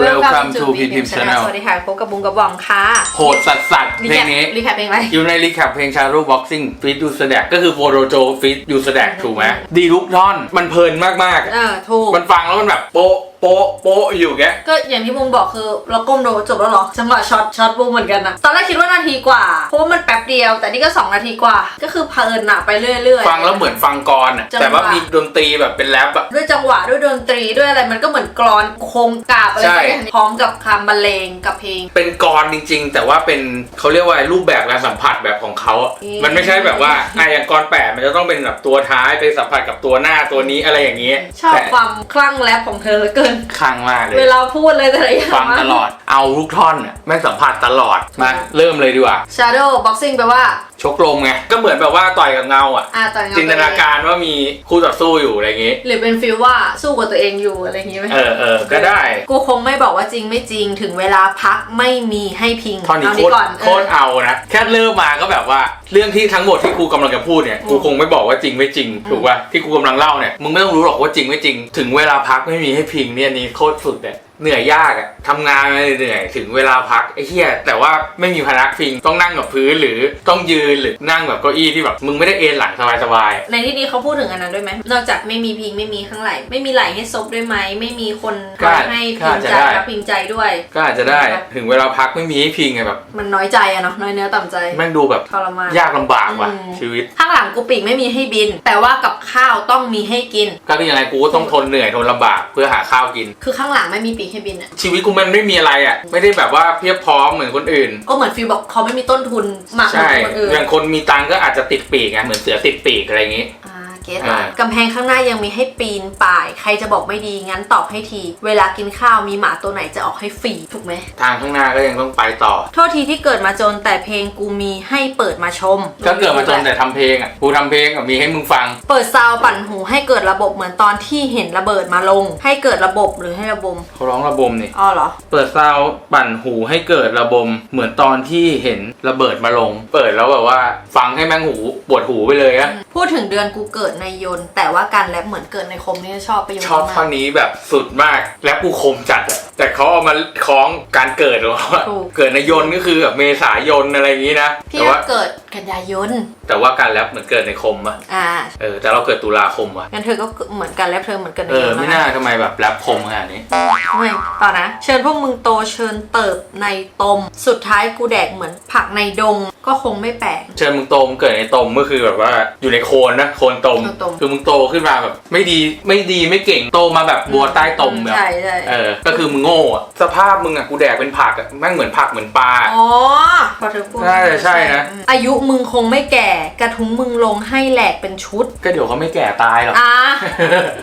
Welcome to PPM Channel สวัสดีค่ะพบกับบุงกับว่องค่ะโหดสัสสัสๆเพลงนี้รีแคปเพลงอะไรอยู่ในรีแคปเพลงชารูบ็อกซิ่งฟิตยูสแดกก็คือโฟโรโจฟิตยูสแดกถูกไหมดีทุกท่อน มันเพลินมากเออ ถูกๆมันฟังแล้วมันแบบโป๊ะ โป๊ะโป๊ะอยู่แกก็อย่างที่บุงบอกคือเราก้มดูจบแล้วเหรอจังหวะช็อตช็อตบุงเหมือนกันนะตอนแรกคิดว่านาทีกว่า เพราะว่ามันแป๊บเดียว แต่นี่ก็ 2 นาทีกว่า ก็คือเพลินอะไปเรื่อยๆ ฟังแล้วเหมือนฟังกรอะจังหวะ แต่ว่ามีดนตรีแบบเป็นแรปอะด้วยจังหวะด้วยดนตรีด้วยอะไรมันก็เหมือนกรอนโครงกราบอะไรใช่สักอย่างพร้อมกับคำบรรเลงกับเพลง เป็นกรจริง ๆ แต่ว่าเป็นเขาเรียกว่ารูปแบบการสัมผัสแบบของเขาอะอืม มันไม่ใช่แบบว่าอะอย่างกรแปดมันจะต้องเป็นแบบตัวท้ายไปสัมผัสกับตัวหน้าตัวนี้อะไรอย่างนี้ชอบแต่ ความคลั่งแรปของเธอเหลือเกินคลั่งมากเลย เวลาพูดเลยแต่ละอย่างฟังตลอด เอาลูกท่อนน่ะแม่งสัมผัสตลอด มา เริ่มเลยดีกว่า Shadow Boxing แปลว่า ชกลมไง ก็เหมือนแบบว่าต่อยกับเงาอะ อ่าต่อยเงจินตนาการว่ามีคู่ต่อสู้อยู่อะไรอย่างงี้ หรือเป็นฟีลว่าสู้กับตัวเองอยู่อะไรอย่างงี้ไหมเออเออก็ได้ กูคงไม่บอกว่าจริงไม่จริงถึงเวลาพักไม่มีให้พิงท่อนนี้เอาโคตรก่อนโคตรเอานะแค่เริ่มมาก็แบบว่าเรื่องที่ทั้งหมดที่กูกำลังจะพูดเนี่ยกูคงไม่บอกว่าจริงไม่จริงถูกป่ะที่กูกำลังเล่าเนี่ยมึงไม่ต้องรู้หรอกว่าจริงไม่จริง ถึงเวลาพักไม่มีให้พิงเนี่ยนี่โคตรสุดเนี่ย เหนื่อยยากอะทำงานมาเหนื่อยถึงเวลาพักไอ้เหี้ยแต่ว่าไม่มีพนักพิงต้องนั่งกับพื้นหรือต้องยืนหรือนั่งแบบเก้าอี้ที่แบบมึงไม่ได้เอนหลังสบายๆในที่นี้เขาพูดถึงอันนั้นด้วยไหมนอกจากไม่มีพิงไม่มีข้างไหลไม่มีไหลให้ซบด้วยไหมไม่มีคนก็อาจให้ก็พิอางจจะใจได้รับพิงใจด้วยก็อาจจะได้ถึงเวลาพักไม่มีให้พิงไงแบบมันน้อยใจอะเนาะน้อยเนื้อต่ำใจ แม่งดูแบบทรมาน ยากลำบากว่ะอืม ชีวิต ข้างหลังกูปีกไม่มีให้บิน แต่ว่ากับข้าวต้องมีให้กิน ก็คือยังไงกูก็ต้องทนเหนื่อยทนลำบากเพื่อหาข้าวกิน คือข้างหลังไม่มีปีกให้บินอะชีวิตกูมันไม่มีอะไรอะ ไม่ได้แบบว่าเพียบพร้อมเหมือนคนอื่น ก็เหมือนฟีลบอกเขาไม่มีต้นทุนมากเหมืใช่อนคนอื่น อย่างคนมีตังค์ก็อาจจะติดปีกไงเหมือนเสือติดปีกอะไรอย่างงี้อ่า เก็ตอ่าละกำแพงข้างหน้ายังมีให้ปีนป่าย ใครจะบอกไม่ดีงั้นตอบให้ที เวลากินข้าวมีหมาตัวไหนจะออกให้ฟรีถูกไหม ทางข้างหน้าก็ยังต้องไปต่อ โทษทีที่เกิดมาจนแต่เพลงกูมีให้เปิดมาชมก็เกิดมาจนแต่ทำเพลงอะกูทำเพลงกับมีให้มึงฟัง เปิดซาวด์ปั่นหูให้เกิดระบบเหมือนตอนที่เห็นระเบิดมาลง ให้เกิดระบบหรือให้ระบมเขาร้องระบมนี่ อ๋อเหรอ เปิดซาวด์ปั่นหูให้เกิดระบม เหมือนตอนที่เห็นระเบิดมาลง เปิดแล้วแบบว่า ฟังให้แม่งหูปวดหูไปเลยอะพูดถึงเดือนกูเกิดในยนต์ แต่ว่าการแรปเหมือนเกิดในคมนี่ชอบไปอยู่ชอบท่อนนี้แบบสุดมากและกูคมจัดอะแต่เขาเอามาคล้องการเกิดหรือว่าเกิดในยนต์ก็คือแบบเมษายนอะไรอย่างนี้นะพี่แต่ว่าเกิดกันยายนแต่ว่าการแรปเหมือนเกิดในคมอะอ่าเออแต่เราเกิดตุลาคมว่ะงั้นเธอก็เหมือนกันแรปเธอเหมือนกันในเอยอนต์ไม่นะน่าทำไมแบบแรปคมขนาดนี้ไม่ต่อนะ เชิญพวกมึงโตเชิญเติบในตม สุดท้ายกูแดกเหมือนผักในดงก็คงไม่แปลกเชิญมึงโตมึงเกิดในตมก็คือแบบว่าอยู่ในโคนนะโคนตมโคนตม คือมึงโตขึ้นมาแบบ ไม่ดีไม่ดีไม่เก่งโตมาแบบบัวใต้ตมแบบใช่ใช่เออก็คือมึงโง่อะสภาพมึงอะกูแดกเป็นผักอะแม่งเหมือนผักเหมือนปลา อ๋อพอเธอพูดน่าจะใช่นะอืมอายุมึงคงไม่แก่ กระทุ้งมึงลงให้แหลกเป็นชุดก็เดี๋ยวเขาไม่แก่ตายหรอกอะ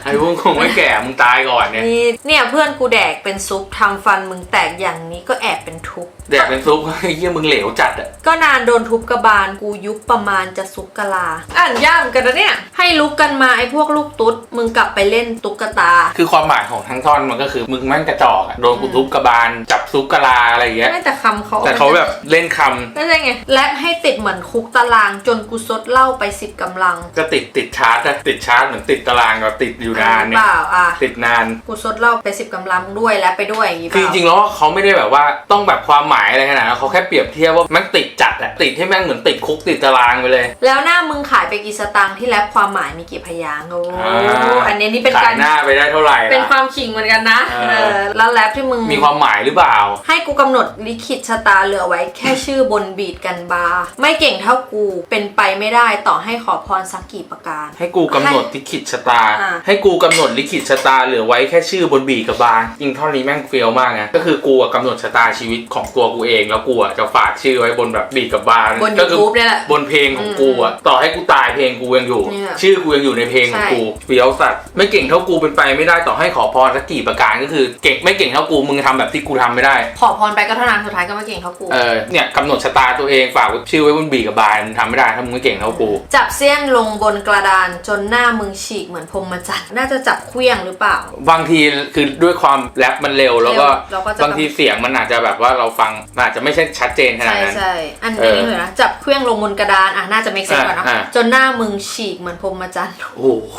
ไอ้พวกคงไม่แก่มึงตายก่อนเนี่ย นี่เนี่ยเพื่อนกูแดกเป็นซุปทำฟันมึงแตกอย่างนี้ก็แอบเป็นทุกข์ แดกเป็นซุปไอ้เหี้ยมึงเหลวจัดอะก็นานโดนทุบกระบาลกูยุบประมาณจะซุกกะลา อ่านยากเหมือนกันนะเนี่ย ให้ลุกกันมาไอ้พวกลูกตุ๊ด มึงกลับไปเล่นตุ๊กตา คือความหมายของทั้งท่อนมันก็คือมึงแม่งกระจอกอะโดนกูทุบกระบาลจับซุปกะลาอะไรอย่างเงี้ย ไม่แต่คำเขาแต่เขาแบบเล่นคำไม่ใช่ไง และให้ติดเหมือนคุกตารางจนกูซดเหล้าไปสิบกำลังก็ติดติดชาร์จอะติดชาร์จเหมือนติดตารางแบบติดอยู่นานเปเนี่ยล่าอะ ติดนาน กูซดเหล้าไปสิบกำลังด้วยและไปด้วยอย่างงี้เปคือจล่าริงๆแล้วเขาไม่ได้แบบว่าต้องแบบความหมายอะไรขนาดนั้นเขาแค่เปรียบเทียบว่าแม่งติดจัดอะติดให้แม่งเหมือนติดคุกติดตารางไปเลย แล้วหน้ามึงขายไปกี่สตางค์ที่แรปความหมายมีกี่พยางค์โอ้อ่า อันนี้นี่เป็นขาการยหน้าไปได้เท่าไหร่เป็นล่ะ ความขิงเหมือนกันนะเออ เออแล้วแรปที่มึง มีความหมายหรือเปล่า ให้กูกำหนดลิขิตชะตาเหลือไว้แค่ชื่อบนบีดกันบาร์ไม่เก่งเท่ากูเป็นไปไม่ได้ต่อให้ขอพรสักกี่ประการ ให้กูกำหนดลิขิตชะตา อ่า ให้กูกำหนดลิขิตชะตาเหลือไว้แค่ชื่อบนบีกับบางจริงท่อนนี้แม่งเฟี้ยวมากนะก็คือกูอะกำหนดชะตาชีวิตของตัวกูเองแล้วกูอะจะฝากชื่อไว้บนแบบบีกับบางบน ก็คื YouTube เนี่ยแหละ บนเพลงของกูอะต่อให้กูตายเพลงกูยังอยู่ เนี่ย ชื่อกูยังอยู่ในเพลงของใช่กูเฟี้ยวสัตว์ไม่เก่งเท่ากูเป็นไปไม่ได้ต่อให้ขอพรสักกี่ประการก็คือเก่งไม่เก่งเท่ากูมึงทำแบบที่กูทำไม่ได้ ขอพรไปก็เท่านั้นสุดท้ายก็ไม่เก่งเท่ากู เออเนี่ยกำหนดชะตาตัวเองฝากชื่อไว้บนบีกับบานมึงทำไม่ได้ถ้ามึงไม่เก่งเท่ากูจับเสี้ยนลงบนกระดานจนหน้ามึงฉีกเหมือนพรหมจันทรย์น่าจะจับเคลี้ยงหรือเปล่า บางทีคือด้วยความแรปมันเร็วแล้วก็เร็วเราก็จะ บางทีเสียงมันอาจจะแบบว่าเราฟังมันอาจจะไม่ใช่ชัดเจนขนาดใช่นั้น ใช่อันเอนี้อเลยนะจับเครื่องลงบนกระดานอะน่าจะไม่เซ็ตก่อนเนอะอ่าอ่าจนหน้ามึงฉีกเหมือนพรหมจันทรย์โอ้โห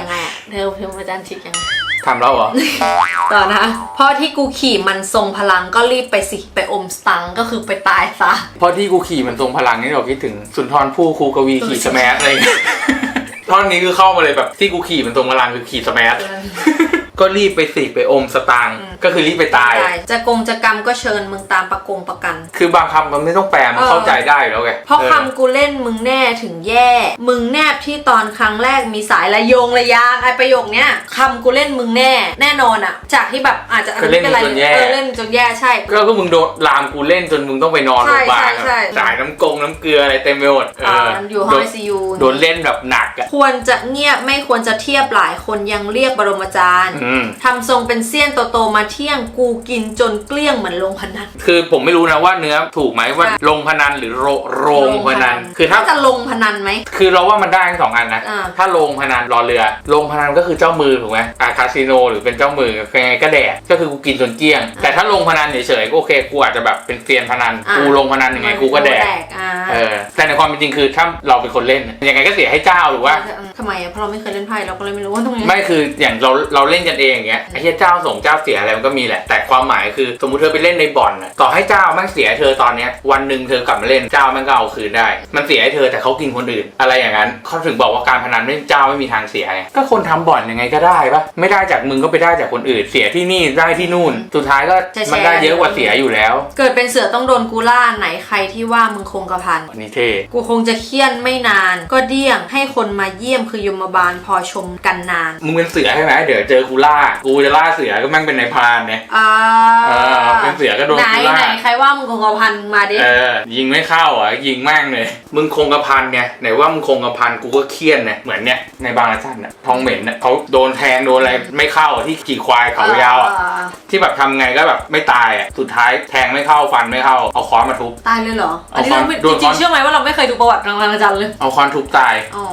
ยังไงอะเธอพรหมจันทรย์ฉีกยังไงทำแล้วเหรอ ต่อนะเพราะที่กูขี่มันทรงพลังก็รีบไปสิไปอมสตังค์ก็คือไปตายซะ เพราะที่กูขี่มันทรงพลังนี่เราคิดถึงสุนทรภู่ครูกวีขี่สแมัอะไรอย่างเงี้ยท่อนนี้คือเข้ามาเลยแบบที่กูขี่มันทรงพลังคือขี่สแมั ก็รีบไปสิไปอมสตางค์ก็คือรีบไปตายตายจะกงจะกรรมก็เชิญมึงตามประกงประกัน คือบางคำมันไม่ต้องแปลมันเออเข้าใจได้อยู่แล้วไงเพราะออคำกูเล่นมึงแน่ถึงแย่ มึงแนบที่ตอนครั้งแรกมีสายระยงระยางไอประโยคเนี้ยคำกูเล่นมึงแน่ แน่นอนอะจากที่แบบอาจจะคือเล่นไม่เป็นไรจนแย่เออเล่นจนแย่ใช่ ก็คือมึงโดนลามกูเล่นจนมึงต้องไปนอนใช่โรงพยาบาลใช่อะใช่จ่ายน้ำกงน้ำเกลืออะไรเต็มไปหมดเออ่าออยู่ห้องโดไอนซียูโดนเล่นแบบหนักอะควรจะเงียบไม่ควรจะเทียบหลายคนยังเรียกบรมจารย์อืมทำทรงเป็นเสี้ยนโตๆมาเที่ยงกูกินจนเกลี้ยงเหมือนลงพนัน คือผมไม่รู้นะว่าเนื้อถูกไหมว่าใช่ลงพนันหรือโรโรงพนัน คือถ้าจะลงพนันไหม คือเราว่ามันได้ทั้งสองอันนะ อ่า ถ้าลงพนันรอเรือ ลงพนันก็คือเจ้ามือถูกไหมอ่าคาสิโนหรือเป็นเจ้ามือยังไงก็แดกก็คือกูกินจนเกลี้ยง แต่ถ้าลงพนันเฉยๆก็โอเคกูอาจจะแบบเป็นเซียนพนัน อ่ากูกูลงพนันยังไงกูก็แดก อ่า เออแต่ในความเป็นจริงคือถ้าเราเป็นคนเล่น ยังไงก็เสียให้เจ้าหรือว่าทำไมอะเพราะเราไม่เคยเล่นไพ่เราก็เลยไม่รู้ว่าตรงนี้ไม่คืออย่างเราเราเล่นกันเองอย่างเงี้ยไอ้เหี้ยเจ้าส่งเจ้าเสียอะไรมันก็มีแหละแต่ความหมายคือสมมุติเธอไปเล่นในบ่อนน่ะต่อให้เจ้าแม่งเสียเธอตอนเนี้ยวันหนึ่งเธอกลับมาเล่นเจ้าแม่งก็เอาคืนได้ มันเสียให้เธอแต่เขากินคนอื่น อะไรอย่างนั้นเขาถึงบอกว่าการพนันไม่เจ้าไม่มีทางเสียไงก็คนทำบ่อนยังไงก็ได้ปะไม่ได้จากมึงก็ไปได้จากคนอื่น เสียที่นี่ได้ที่นู่น สุดท้ายก็มันได้เยอะกว่าเสียอยู่แล้วเกิดเป็นเสือต้องโดนกูล่าไหนใครที่ว่ามึงคงกระพันอันนี้เท่ กูคงจะเคี่ยนไม่นาน ก็เดี่ยงให้คนมาเยี่ยมคือยมบาลพอชมกันนาน มึงเป็นเสือใช่ไหมเดี๋ยวเจอกูล่า กูจะล่าเสือก็แม่งเป็นนายพรานเนี่ยอ่าเออเป็นเสือก็โดนไหนกูล่า ไหนใครว่ามึงคงกระพันมาดิเออ ยิงไม่เข้าอะ ยิงแม่งเลย มึงคงกระพันไงไหนว่ามึงคงกระพันกูก็เครียดเนี่ยเหมือนเนี่ยในบางระจันน่ะทองเหม็นน่ะเขาโดนแทงโดนอะไรไม่เข้าอะที่ขี่ควายเขายาวอะที่แบบทำไงก็แบบไม่ตายอะสุดท้ายแทงไม่เข้าฟันไม่เข้าเอาค้อนมาทุบ ตายเลยเหรอ อันนี้เอาเราไม่โดนจริงๆเชื่อไหมว่าเราไม่เคยดูประวัติทางอาจารย์เลย เอาค้อนทุบตาย อ๋อ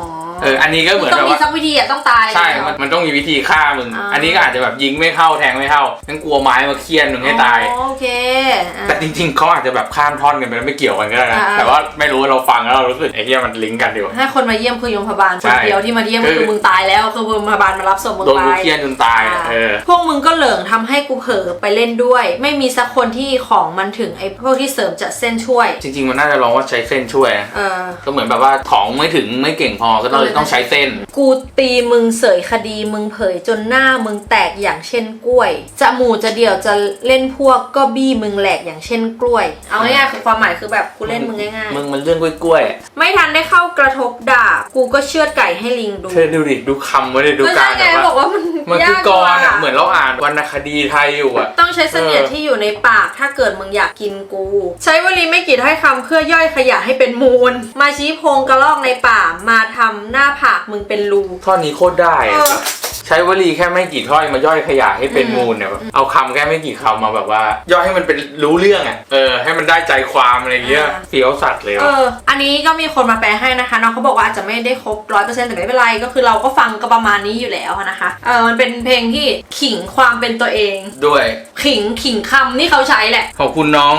เออ อันนี้ก็เหมือนต้อแบงบมีว่า สักวิธีอะต้องตายใช่ เลยเหรมัอนมันต้องมีวิธีฆ่ามึง อ่า อันนี้ก็อาจจะแบบยิงไม่เข้าแทงไม่เข้างั้นกลัวไม้มาเคี่ยนมึงให้ตาย อ๋อโอเคอะ แต่จริงๆเขาอาจจะแบบข้ามท่อนกันไปแล้วไม่เกี่ยวกันก็ได้นะ อ่า แต่ว่าไม่รู้ว่าเราฟังแล้วเรารู้สึกไอ้เหี้ยมันลิงก์กันอยู่ให้คนมาเยี่ยมคือยมพบาลคใช่นเดียวที่มาเยี่ยมคืก็อคือมึงตายแล้วคือยมพบาลมารับศพมึงโดนไปกูเคี่ยนจนตายอะเออ พวกมึงก็เหลิงทำให้กูเผลอไปเล่นด้วย ไม่มีสักคนที่ของมันถึงไอ้พวกที่เสริมจะเส้นช่วย จริงๆมันน่าจะลองว่าใช้เส้นช่วยนะเออ ก็เหมือนแบบว่าของไม่ถึงไม่เก่งพอก็เลยต้องใช้เส้น กูตีมึงเสยคดีมึงเผยจนหน้ามึงแตกอย่างเช่นกล้วย จะหมู่จะเดี่ยวจะเล่นพวกก็บี้มึงแหลกอย่างเช่นกล้วย เอาง่ายๆคือความหมายคือแบบกูเล่นมึงง่ายมึงมันเรื่องกล้วยๆอะๆไม่ทันได้เข้ากระทบด่ากูก็เชือดไก่ให้ลิงดูเธอดูดิดูคำไว้ดิดูก็กาใช่รไงแบบบอกว่าว่ามันมันคือยากกว่ารอะเหมือนเราอ่านวรรณคดีไทยอยู่อะต้องใช้เสนียดเออ ที่อยู่ในปาก ถ้าเกิดมึงอยากกินกู ใช้วลีไม่กี่ถ้อยคำเพื่อย่อยขยะให้เป็นมูล มาชี้โพรงกระลอกในป่ามาทำหน้าผากมึงเป็นรู ท่อนนี้โคตรได้อะเออแบบ ใช้วลีแค่ไม่กี่ถ้อยมาย่อยขยะให้เป็นอืมมูลเนี่ยแบบเอาคำแค่ไม่กี่คำมาแบบว่า ย่อยให้มันเป็นรู้เรื่องอะเออให้มันได้ใจความอะไรอย่างเงี้ยเฟี้ยวสัตว์เลยเอว่ะอ อันนี้ก็มีคนมาแปลให้นะคะน้องเขาบอกว่าอาจจะไม่ได้ครบร้อยเปอร์เซ็นต์แต่ไม่เป็นไรก็คือเราก็ฟังก็ประมาณนี้อยู่แล้วนะคะ เออมันเป็นเพลงที่ขิงความเป็นตัวเอง ด้วยขิงขิงคำที่เขาใช้แหละ ขอบคุณน้อง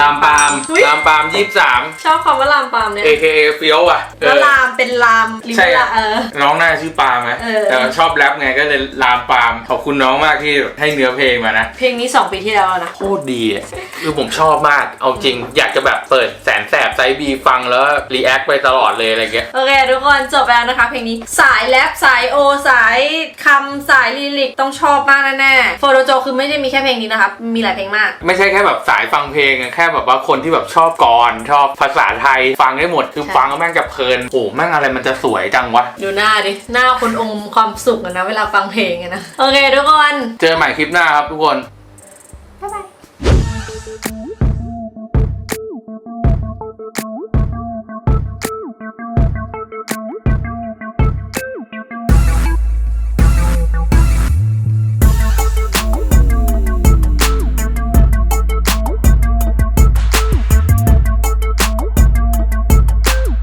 ลามปามอุ๊ย ลามปามยี่สิบสาม ชอบคำว่าลามปามเนี่ย AKA เฟี้ยวอะเอแล้วอ ลามเป็นลามลิใช่เวลาเออ น้องน่าชื่อปาล์มไหมเออ แต่ว่าชอบแรปไงก็เลยลามปาล์มขอบคุณน้องมากที่ให้เนื้อเพลงมานะ เพลงนี้ 2 ปีที่แล้วแล้วนะ โคตรดีอะคือผมชอบมาก เอาจริง อยากจะแบบเปิดแสนแสบไซบีฟังแล้วรีแอคไปตลอดเลยอะไรเงี้ย โอเค ทุกคนจบแล้วนะคะ เพลงนี้สายแรปสายโอสายคำสายลิลิกต้องชอบมากแน่ๆโฟโตโจคือไม่ได้มีแค่เพลงนี้นะคะมีหลายเพลงมาก ไม่ใช่แค่แบบสายฟังเพลงอะแค่แบบว่าคนที่แบบชอบกรชอบภาษาไทย ฟังได้หมดคือใช่ ฟังแล้วแม่งจะเพลินโอ้แม่งอะไรมันจะสวยจังวะ ดูหน้าดิ หน้าคนอมความสุขอะนะเวลาฟังเพลงอะนะ โอเคทุกคน เจอใหม่คลิปหน้าครับทุกคน บ๊ายบาย